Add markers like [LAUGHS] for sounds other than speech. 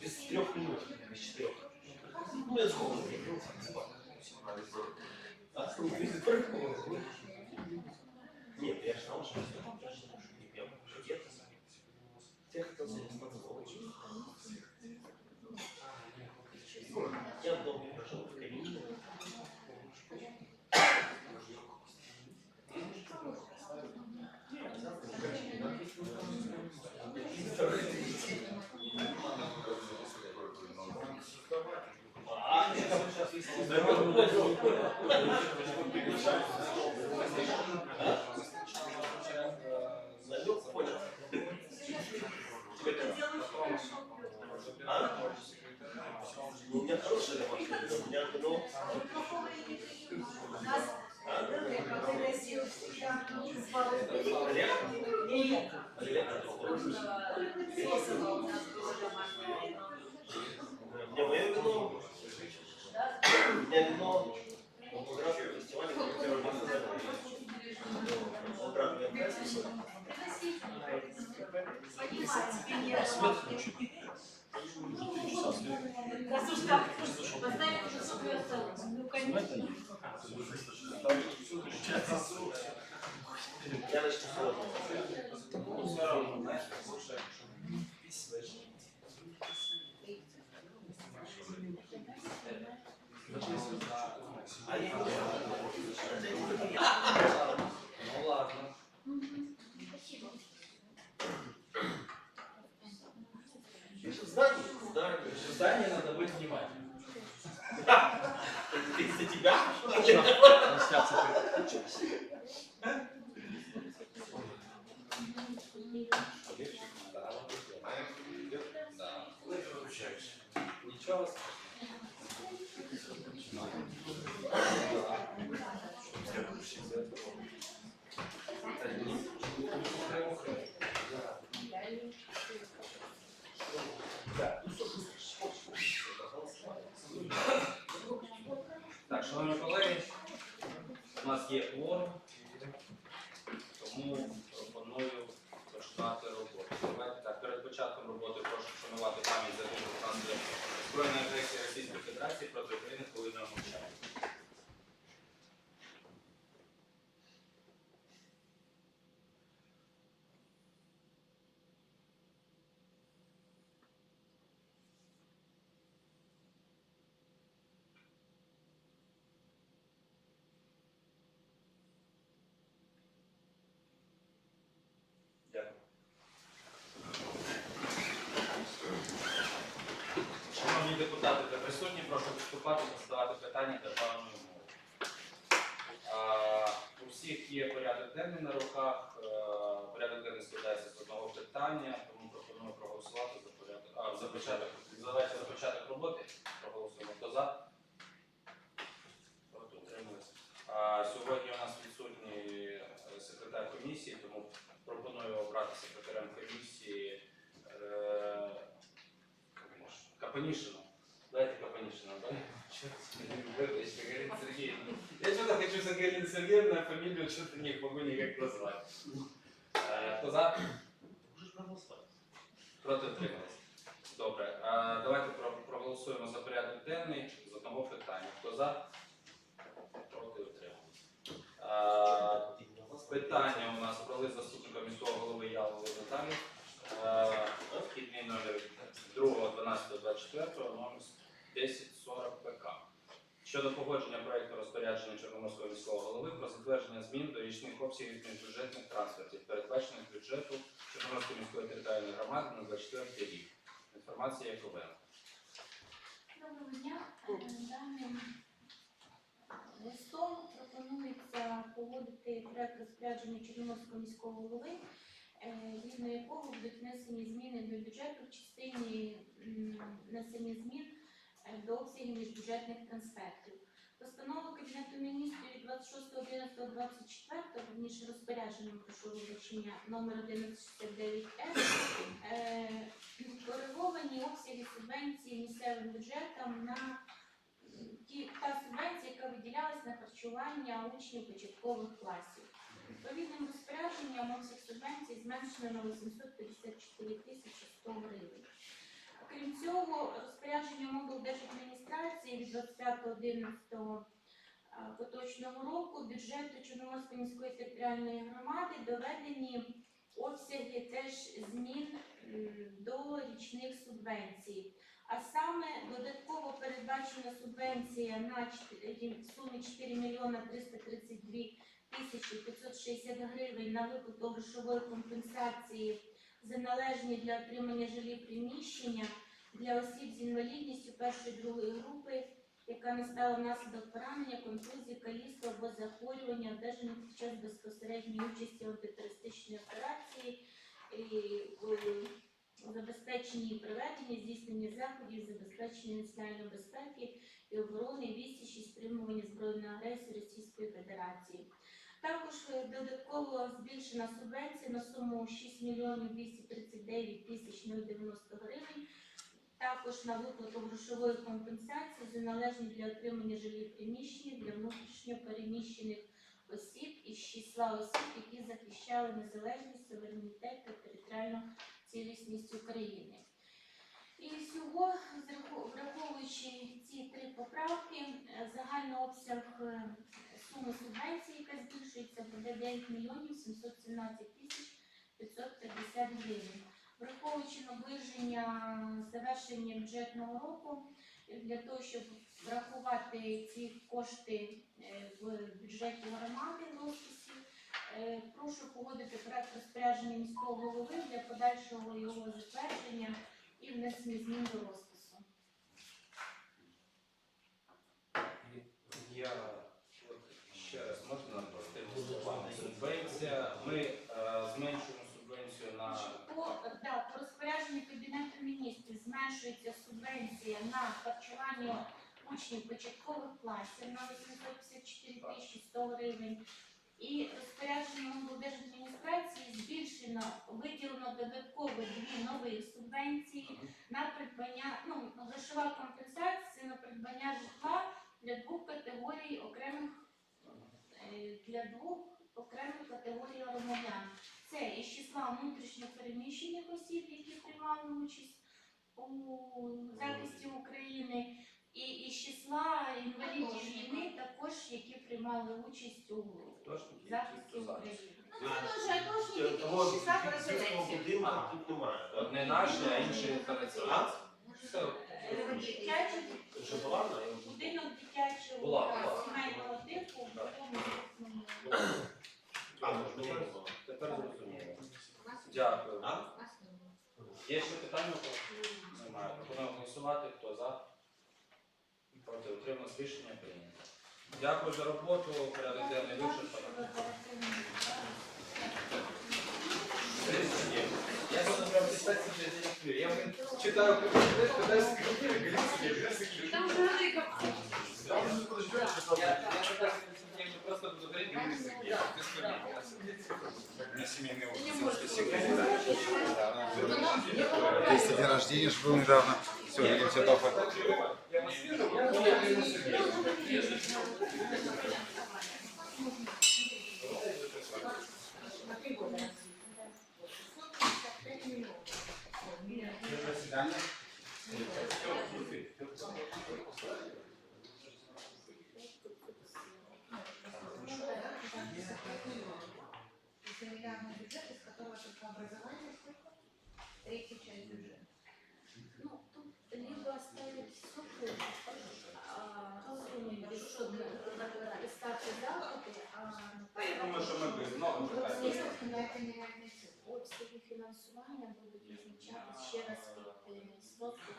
Без трех минут, без четырех. Ну, я сходу. А, ну, без трех минут. Нет, я же знал, что не пьем. Где-то. Тех, кто за Я долго прошел в кабине. А, сейчас Намек понял. А? Ну, У меня хорошая домашняя, у меня ну, у Раз уж так, поставим уже супер Ну, конечно. Я начну сложно. А я Саня надо быть внимательным. [LAUGHS] Из-за тебя? Ничего страшного. Нас є кворум, тому пропоную починати роботу. Давайте так, перед початком роботи прошу вшанувати пам'ять загиблих внаслідок збройної агресії Російської Федерації проти України хвилиною мовчання. Дякую. Шановні депутати та присутні, прошу виступати та задавати питання державною мовою. А, У всіх є порядок денний на руках. Е, Порядок денний складається з одного питання, тому пропоную проголосувати за порядок. А, за початок. За початок роботи. Проголосуємо. Хто за? Проти утримується. А, Сьогодні у нас відсутній е, секретар комісії, тому пропоную обрати секретарем комісії е, Капанішину. Дайте Капанішину, да? Вибачте, Галина Сергеевна. Я что-то хочу за Галину Сергеевну, а фамилию что-то не могу никак назвать. Е, Хто за? Можеш проголосувати. Проти утримались. Добре. Е, Давайте проголосуємо за порядок денний з одного питання. Хто за? Проти утримались. Е, Питання у нас про лист заступника міського голови Ялової Наталі. Е, Вхідний номер 2.12.24, номер 1040 ПК. Щодо погодження проєкту розпорядження Чорноморського міського голови про затвердження змін до річних обсягів бюджетних трансфертів, передбачених бюджету Чорноморської міської територіальної громади на 24 рік. Інформація Яковенко. Доброго дня. Е, Даним листом пропонується погодити проект розпорядження Чорноморського міського голови, е, згідно якого будуть внесені зміни до бюджету в частині внесення змін е, до обсягів міжбюджетних трансфертів. Постанова Кабінету міністрів від 26.11.24, верніше розпорядженням прошу вибачення номер 1169 е, кориговані обсяги субвенції місцевим бюджетам на ті, та субвенція, яка виділялась на харчування учнів початкових класів. Відповідним розпорядженням обсяг субвенції зменшено на 854 тисячі 100 гривень. По розпорядженню облдержадміністрації від 25.11 а, поточного року бюджету Чорноморської міської територіальної громади доведені обсяги теж змін до річних субвенцій. А саме додатково передбачена субвенція на сумі 4 мільйона 332 тисячі 560 гривень на виплату грошової компенсації за належні для отримання жилі приміщення для осіб з інвалідністю першої другої групи, яка настала внаслідок поранення, контузії, каліцтва або захворювання, одержаних під час безпосередньої участі в антитерористичній операції у забезпеченні і проведенні здійснення заходів, забезпечення національної безпеки і оборони відсічі стримування збройної агресії Російської Федерації. Також е, додатково збільшена субвенція на суму 6 мільйонів 239 тисяч 090 гривень. Також на виплату грошової компенсації за належні для отримання жилих приміщень для внутрішньо переміщених осіб із числа осіб, які захищали незалежність, суверенітет та територіальну цілісність України. І всього, враховуючи ці три поправки, е, загальний обсяг е, суми субвенції, яка збільшується, буде 9 мільйонів 717 тисяч 550 гривень. Враховуючи наближення завершення бюджетного року, для того, щоб врахувати ці кошти е, в бюджеті громади в е, прошу погодити проект розпорядження міського голови для подальшого його затвердження і внесення змін до розпису. Я от ще раз можна простими словами. Субвенція. Ми е, зменшуємо субвенцію на По, да, по розпорядженню Кабінету міністрів зменшується субвенція на харчування учнів початкових класів на 854 тисячі 100 гривень. І розпорядженням облдержадміністрації збільшено, виділено додатково дві нові субвенції на придбання, ну, грошова компенсація на придбання житла для двох категорій окремих е, для двох окремих категорій громадян. Це із числа внутрішньо переміщених осіб, які приймали участь у захисті України, і із числа інвалідів приймали участь у захисті. України. Ну, це дуже атошники, числа цього тут немає? Одне наше, а інше переселенці. Все. Е, Дитячий будинок дитячого сімейного типу в Так. А, можливо. Тепер зрозуміло. Дякую. Є ще питання? Немає. Пропоную голосувати. Хто за? Проти утрималось рішення прийнято. Дякую за роботу. Порядок денний вичерпано. Я буду прям писать себе за Я читаю книжку, даже с книгами галицкие. Там же рыба. Там же подожди, я читаю. Я просто буду говорить галицкие. Я на семейный опыт. Если день рождения же был недавно. Все, я тебе тофа. Я не вижу. Миллиардный бюджет, из которого только образование сколько? Третья часть бюджета. Ну, тут либо оставить все а, сумму бесшовно писати а Я думаю, що ми без цифра. обсяги фінансування будуть визначати ще раз під е, сроки